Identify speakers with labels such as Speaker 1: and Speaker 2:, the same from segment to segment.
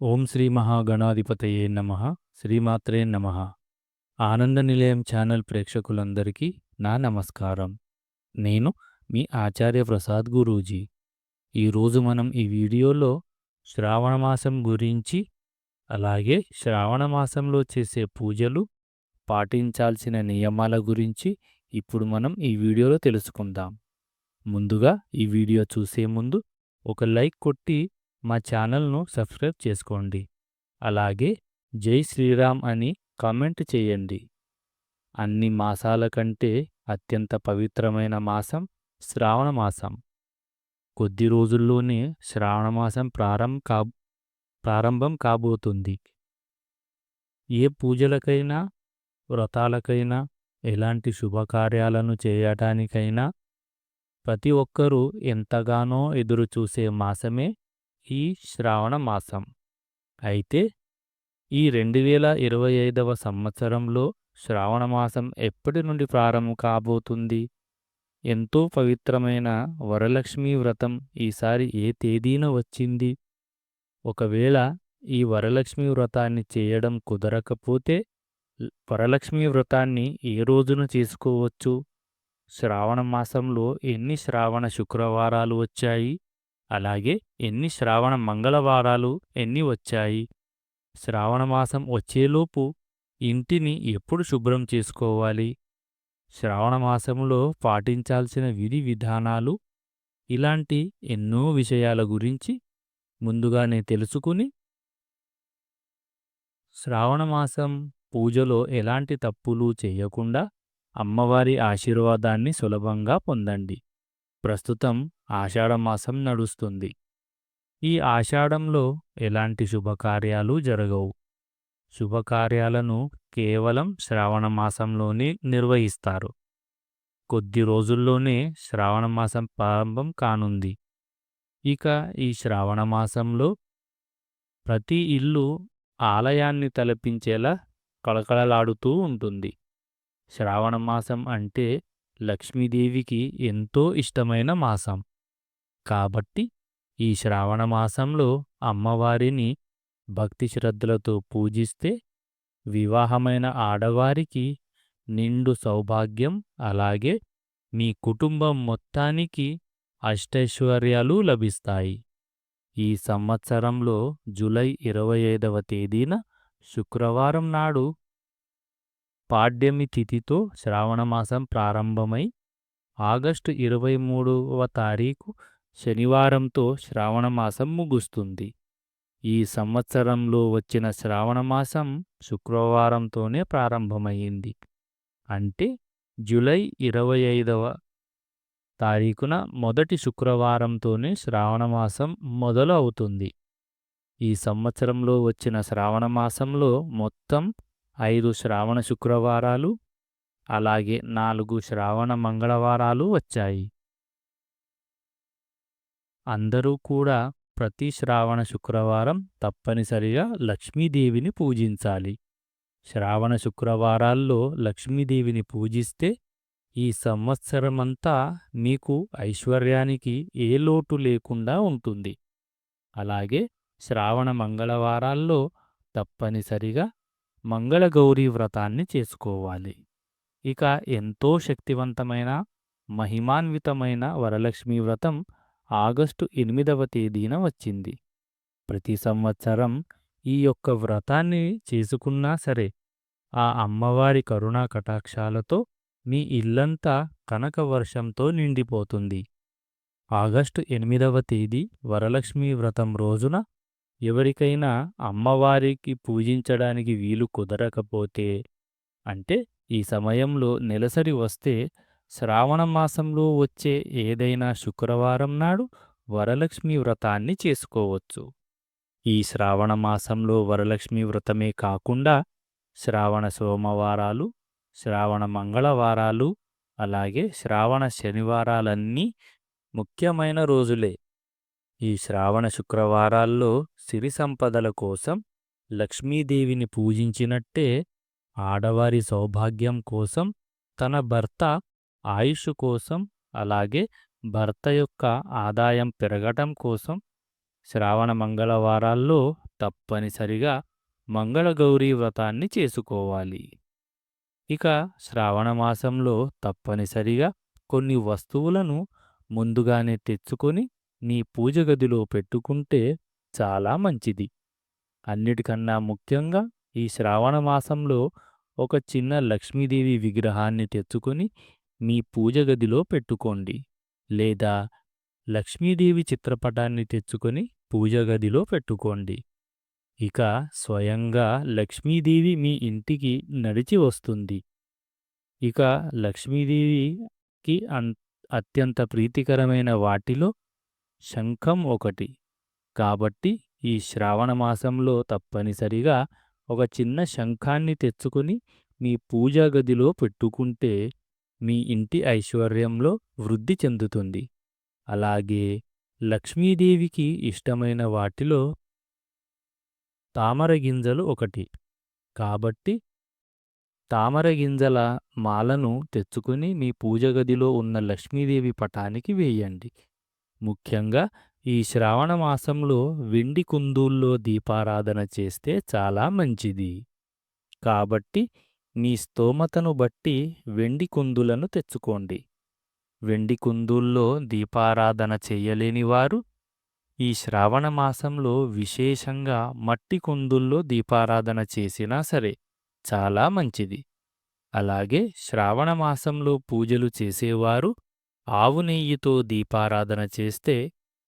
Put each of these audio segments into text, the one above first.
Speaker 1: ఓం శ్రీ మహాగణాధిపతయే నమ. శ్రీమాత్రే నమ. ఆనంద నిలయం ఛానల్ ప్రేక్షకులందరికీ నా నమస్కారం. నేను మీ ఆచార్య ప్రసాద్ గురూజీ. ఈరోజు మనం ఈ వీడియోలో శ్రావణ మాసం గురించి అలాగే శ్రావణ మాసంలో చేసే పూజలు పాటించాల్సిన నియమాల గురించి ఇప్పుడు మనం ఈ వీడియోలో తెలుసుకుందాం. ముందుగా ఈ వీడియో చూసే ముందు ఒక లైక్ కొట్టి మా ఛానల్ను సబ్స్క్రైబ్ చేసుకోండి. అలాగే జై శ్రీరామ్ అని కామెంట్ చేయండి. అన్ని మాసాల కంటే అత్యంత పవిత్రమైన మాసం శ్రావణ మాసం. కొద్ది రోజుల్లోనే శ్రావణ మాసం ప్రారంభం కా ప్రారంభం కాబోతుంది. ఏ పూజలకైనా వ్రతాలకైనా ఎలాంటి శుభకార్యాలను చేయటానికైనా ప్రతి ఒక్కరూ ఎంతగానో ఎదురుచూసే మాసమే ఈ శ్రావణ మాసం. అయితే ఈ రెండు వేల ఇరవై ఐదవ సంవత్సరంలో శ్రావణ మాసం ఎప్పటి నుండి ప్రారంభం కాబోతుంది? ఎంతో పవిత్రమైన వరలక్ష్మీ వ్రతం ఈసారి ఏ తేదీన వచ్చింది? ఒకవేళ ఈ వరలక్ష్మీ వ్రతాన్ని చేయడం కుదరకపోతే వరలక్ష్మీ వ్రతాన్ని ఏ రోజున చేసుకోవచ్చు? శ్రావణ మాసంలో ఎన్ని శ్రావణ శుక్రవారాలు వచ్చాయి? అలాగే ఎన్ని శ్రావణ మంగళవారాలు ఎన్ని వచ్చాయి? శ్రావణమాసం వచ్చేలోపు ఇంటిని ఎప్పుడు శుభ్రం చేసుకోవాలి? శ్రావణమాసంలో పాటించాల్సిన విధి విధానాలు ఇలాంటి ఎన్నో విషయాల గురించి ముందుగానే తెలుసుకుని శ్రావణమాసం పూజలో ఎలాంటి తప్పులు చేయకుండా అమ్మవారి ఆశీర్వాదాన్ని సులభంగా పొందండి. ప్రస్తుతం ఆషాఢమాసం నడుస్తుంది. ఈ ఆషాఢంలో ఎలాంటి శుభకార్యాలు జరగవు. శుభకార్యాలను కేవలం శ్రావణ మాసంలోనే నిర్వహిస్తారు. కొద్ది రోజుల్లోనే శ్రావణ మాసం ప్రారంభం కానుంది. ఇక ఈ శ్రావణ మాసంలో ప్రతి ఇల్లు ఆలయాన్ని తలపించేలా కళకళలాడుతూ ఉంటుంది. శ్రావణ మాసం అంటే లక్ష్మీదేవికి ఎంతో ఇష్టమైన మాసం. కాబట్టి ఈ శ్రావణ మాసంలో అమ్మవారిని భక్తి శ్రద్ధలతో పూజిస్తే వివాహమైన ఆడవారికి నిండు సౌభాగ్యం అలాగే మీ కుటుంబం మొత్తానికి అష్టైశ్వర్యాలు లభిస్తాయి. ఈ సంవత్సరంలో జూలై ఇరవై ఐదవ తేదీన శుక్రవారం నాడు పాడ్యమి తిథితో శ్రావణమాసం ప్రారంభమై ఆగస్టు ఇరవై మూడవ తారీఖు శనివారంతో శ్రావణమాసం ముగుస్తుంది. ఈ సంవత్సరంలో వచ్చిన శ్రావణమాసం శుక్రవారంతోనే ప్రారంభమైంది అంటే జూలై ఇరవై ఐదవ తారీఖున మొదటి శుక్రవారంతోనే శ్రావణమాసం మొదలు అవుతుంది ఈ సంవత్సరంలో వచ్చిన శ్రావణమాసంలో మొత్తం ఐదు శ్రావణ శుక్రవారాలు అలాగే నాలుగు శ్రావణ మంగళవారాలు వచ్చాయి. అందరూ కూడా ప్రతి శ్రావణ శుక్రవారం తప్పనిసరిగా లక్ష్మీదేవిని పూజించాలి. శ్రావణ శుక్రవారాల్లో లక్ష్మీదేవిని పూజిస్తే ఈ సంవత్సరమంతా మీకు ఐశ్వర్యానికి ఏ లోటు లేకుండా ఉంటుంది. అలాగే శ్రావణ మంగళవారాల్లో తప్పనిసరిగా మంగళగౌరీ వ్రతాన్ని చేసుకోవాలి. ఇక ఎంతో శక్తివంతమైన మహిమాన్వితమైన వరలక్ష్మీ వ్రతం ఆగస్టు ఎనిమిదవ తేదీన వచ్చింది. ప్రతి సంవత్సరం ఈ యొక్క వ్రతాన్ని చేసుకున్నా సరే ఆ అమ్మవారి కరుణా కటాక్షాలతో మీ ఇల్లంతా కనక వర్షంతో నిండిపోతుంది. ఆగస్టు ఎనిమిదవ తేదీ వరలక్ష్మీ వ్రతం రోజున ఎవరికైనా అమ్మవారికి పూజించడానికి వీలు కుదరకపోతే అంటే ఈ సమయంలో నెలసరి వస్తే శ్రావణ మాసంలో వచ్చే ఏదైనా శుక్రవారం నాడు వరలక్ష్మి వ్రతాన్ని చేసుకోవచ్చు. ఈ శ్రావణ మాసంలో వరలక్ష్మి వ్రతమే కాకుండా శ్రావణ సోమవారాలు శ్రావణ మంగళవారాలు అలాగే శ్రావణ శనివారాలన్నీ ముఖ్యమైన రోజులే. ఈ శ్రావణ శుక్రవారాల్లో సిరి సంపదల కోసం లక్ష్మీదేవిని పూజించినట్టే ఆడవారి సౌభాగ్యం కోసం తన భర్త ఆయుష్ కోసం అలాగే భర్త యొక్క ఆదాయం పెరగటం కోసం శ్రావణ మంగళవారాల్లో తప్పనిసరిగా మంగళగౌరీ వ్రతాన్ని చేసుకోవాలి. ఇక శ్రావణ మాసంలో తప్పనిసరిగా కొన్ని వస్తువులను ముందుగానే తెచ్చుకొని నీ పూజ గదిలో పెట్టుకుంటే చాలా మంచిది. అన్నిటికన్నా ముఖ్యంగా ఈ శ్రావణ మాసంలో ఒక చిన్న లక్ష్మీదేవి విగ్రహాన్ని తెచ్చుకొని మీ పూజ గదిలో పెట్టుకోండి. లేదా లక్ష్మీదేవి చిత్రపటాన్ని తెచ్చుకొని పూజ గదిలో పెట్టుకోండి. ఇక స్వయంగా లక్ష్మీదేవి మీ ఇంటికి నడిచి వస్తుంది. ఇక లక్ష్మీదేవికి అన్ అత్యంత ప్రీతికరమైన వాటిలో శంఖం ఒకటి. కాబట్టి ఈ శ్రావణ మాసంలో తప్పనిసరిగా ఒక చిన్న శంఖాన్ని తెచ్చుకొని మీ పూజా గదిలో పెట్టుకుంటే మీ ఇంటి ఐశ్వర్యంలో వృద్ధి చెందుతుంది. అలాగే లక్ష్మీదేవికి ఇష్టమైన వాటిలో తామర గింజలు ఒకటి. కాబట్టి తామర గింజల మాలను తెచ్చుకుని మీ పూజ గదిలో ఉన్న లక్ష్మీదేవి పటానికి వేయండి. ముఖ్యంగా ఈ శ్రావణ మాసంలో వెండి కుందూల్లో దీపారాధన చేస్తే చాలా మంచిది. కాబట్టి నీ స్తోమతను బట్టి వెండి కుందులను తెచ్చుకోండి. వెండి కుందుల్లో దీపారాధన చెయ్యలేని వారు ఈ శ్రావణ మాసంలో విశేషంగా మట్టి కుందుల్లో దీపారాధన చేసినా సరే చాలా మంచిది. అలాగే శ్రావణ మాసంలో పూజలు చేసేవారు ఆవు నెయ్యితో దీపారాధన చేస్తే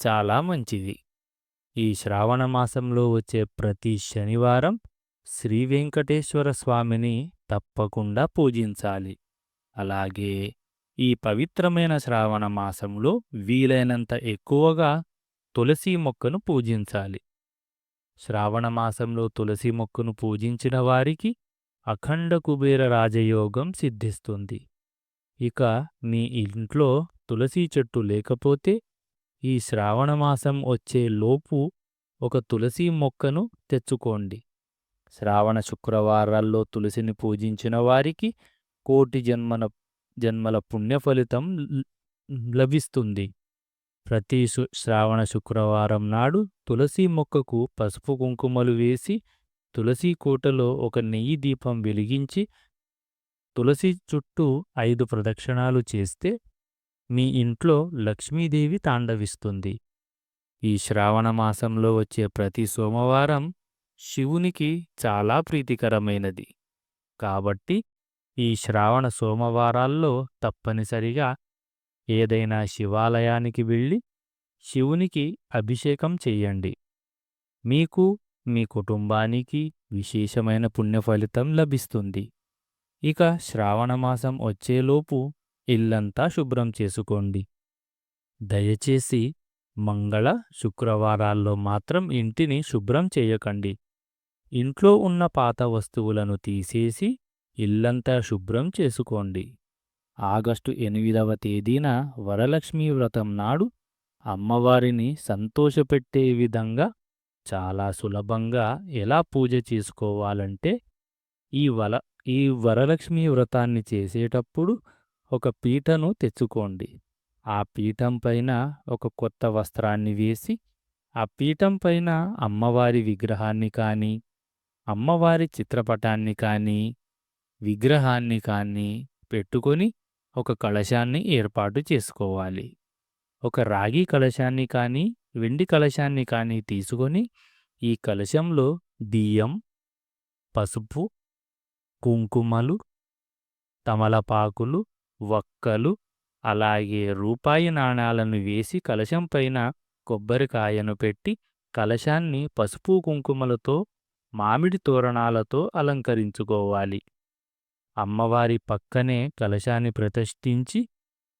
Speaker 1: చాలా మంచిది. ఈ శ్రావణ మాసంలో వచ్చే ప్రతి శనివారం శ్రీ వెంకటేశ్వర స్వామిని తప్పకుండా పూజించాలి. అలాగే ఈ పవిత్రమైన శ్రావణ మాసంలో వీలైనంత ఎక్కువగా తులసి మొక్కను పూజించాలి. శ్రావణ మాసంలో తులసి మొక్కను పూజించిన వారికి అఖండ కుబేర రాజయోగం సిద్ధిస్తుంది. ఇక మీ ఇంట్లో తులసి చెట్టు లేకపోతే ఈ శ్రావణ మాసం వచ్చే లోపు ఒక తులసి మొక్కను తెచ్చుకోండి. శ్రావణ శుక్రవారాల్లో తులసిని పూజించిన వారికి కోటి జన్మన జన్మల పుణ్య ఫలితం లభిస్తుంది. ప్రతి శ్రావణ శుక్రవారం నాడు తులసి మొక్కకు పసుపు కుంకుమలు వేసి తులసి కోటలో ఒక నెయ్యి దీపం వెలిగించి తులసి చుట్టూ ఐదు ప్రదక్షిణాలు చేస్తే మీ ఇంట్లో లక్ష్మీదేవి తాండవిస్తుంది. ఈ శ్రావణ మాసంలో వచ్చే ప్రతి సోమవారం శివునికి చాలా ప్రీతికరమైనది. కాబట్టి ఈ శ్రావణ సోమవారాల్లో తప్పనిసరిగా ఏదైనా శివాలయానికి వెళ్ళి శివునికి అభిషేకం చెయ్యండి. మీకు మీ కుటుంబానికి విశేషమైన పుణ్యఫలితం లభిస్తుంది. ఇక శ్రావణమాసం వచ్చేలోపు ఇల్లంతా శుభ్రం చేసుకోండి. దయచేసి మంగళ శుక్రవారాల్లో మాత్రం ఇంటిని శుభ్రం చేయకండి. ఇంట్లో ఉన్న పాత వస్తువులను తీసేసి ఇల్లంతా శుభ్రం చేసుకోండి. ఆగస్టు ఎనిమిదవ తేదీన వరలక్ష్మీ వ్రతం నాడు అమ్మవారిని సంతోషపెట్టే విధంగా చాలా సులభంగా ఎలా పూజ చేసుకోవాలంటే ఈ వల ఈ వరలక్ష్మీ వ్రతాన్ని చేసేటప్పుడు ఒక పీటను తెచ్చుకోండి. ఆ పీఠం పైన ఒక కొత్త వస్త్రాన్ని వేసి ఆ పీఠం పైన అమ్మవారి విగ్రహాన్ని కానీ అమ్మవారి చిత్రపటాన్ని కానీ విగ్రహాన్ని కానీ పెట్టుకొని ఒక కలశాన్ని ఏర్పాటు చేసుకోవాలి. ఒక రాగి కలశాన్ని కానీ వెండి కలశాన్ని కానీ తీసుకొని ఈ కలశంలో బియ్యం పసుపు కుంకుమలు తమలపాకులు వక్కలు అలాగే రూపాయి నాణాలను వేసి కలశం పైన కొబ్బరికాయను పెట్టి కలశాన్ని పసుపు కుంకుమలతో మామిడి తోరణాలతో అలంకరించుకోవాలి. అమ్మవారి పక్కనే కలశాన్ని ప్రతిష్ఠించి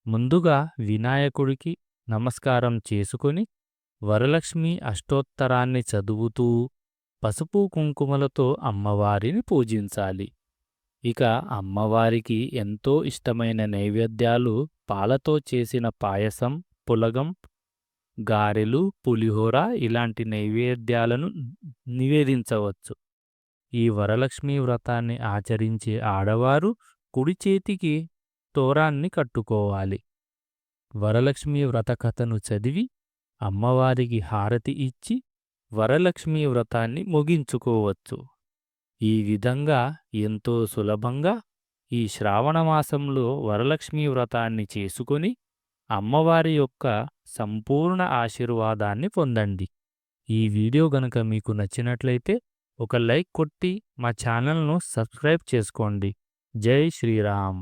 Speaker 1: ముందుగా వినాయకుడికి నమస్కారం చేసుకుని వరలక్ష్మి అష్టోత్తరాన్ని చదువుతూ పసుపు కుంకుమలతో అమ్మవారిని పూజించాలి. ఇక అమ్మవారికి ఎంతో ఇష్టమైన నైవేద్యాలు పాలతో చేసిన పాయసం పులగం గారెలు పులిహోర ఇలాంటి నైవేద్యాలను నివేదించవచ్చు. ఈ వరలక్ష్మీ వ్రతాన్ని ఆచరించే ఆడవారు కుడి చేతికి తోరాన్ని కట్టుకోవాలి. వరలక్ష్మీ వ్రత కథను చదివి అమ్మవారికి హారతి ఇచ్చి వరలక్ష్మీ వ్రతాన్ని ముగించుకోవచ్చు. ఈ విధంగా ఎంతో సులభంగా ఈ శ్రావణమాసంలో వరలక్ష్మీ వ్రతాన్ని చేసుకొని అమ్మవారి యొక్క సంపూర్ణ ఆశీర్వాదాన్ని పొందండి. ఈ వీడియో గనక మీకు నచ్చినట్లయితే ఒక లైక్ కొట్టి మా ఛానల్ను సబ్స్క్రైబ్ చేసుకోండి. జై శ్రీరామ్.